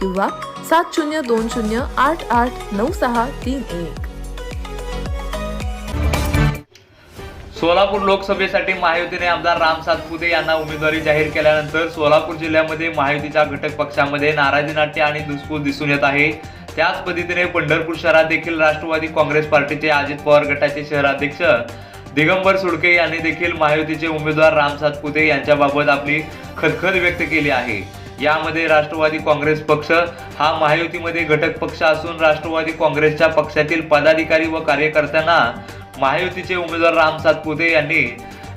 किंवा सात शून्य दोन शून्य आठ आठ नऊ सहा तीन एक. सोलापूर लोकसभेसाठी महायुतीने आमदार राम सातपुते यांना उमेदवारी जाहीर केल्यानंतर सोलापूर जिल्ह्यामध्ये महायुतीच्या घटक पक्षामध्ये नाराजी नाट्य आणि दुसफूस दिसून येत आहे. त्याच पद्धतीने पंढरपूर शहरात देखील राष्ट्रवादी काँग्रेस पार्टीचे अजित पवार गटाचे शहराध्यक्ष दिगंबर सुडके यांनी देखील महायुतीचे उमेदवार राम सातपुते यांच्याबाबत आपली खदखद व्यक्त केली आहे. यामध्ये राष्ट्रवादी काँग्रेस पक्ष हा महायुतीमध्ये घटक पक्ष असून राष्ट्रवादी काँग्रेसच्या पक्षातील पदाधिकारी व कार्यकर्त्यांना महायुतीचे उमेदवार राम सातपुते यांनी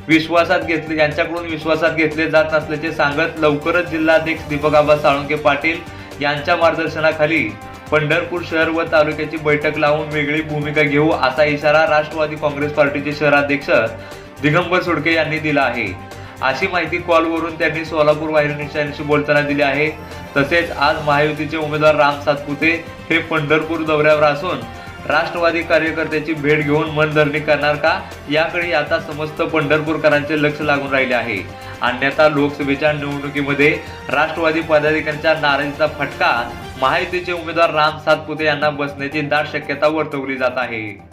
विश्वासात घेतले यांच्याकडून विश्वासात घेतले जात नसल्याचे सांगत लवकरच जिल्हाध्यक्ष दीपक आबा साळुंके पाटील यांच्या मार्गदर्शनाखाली पंढरपूर शहर व तालुक्याची बैठक लावून वेगळी भूमिका घेऊ असा इशारा राष्ट्रवादी काँग्रेस पार्टीचे शहराध्यक्ष दिगंबर सुडके यांनी दिला आहे. अशी माहिती कॉलवरून त्यांनी सोलापूर वाहिनीशी बोलताना दिली आहे. तसेच आज महायुतीचे उमेदवार राम सातपुते हे पंढरपूर दौऱ्यावर असून राष्ट्रवादी कार्यकर्त्याची भेट घेऊन मनधरणी करणार का? याकडे आता समस्त पंढरपूरकरांचे लक्ष लागून राहिले आहे. अन्यथा लोकसभेच्या निवडणुकीमध्ये राष्ट्रवादी पदाधिकाऱ्यांच्या नाराजीचा फटका महायुतीचे उमेदवार राम सातपुते यांना बसण्याची दाट शक्यता वर्तवली जात आहे.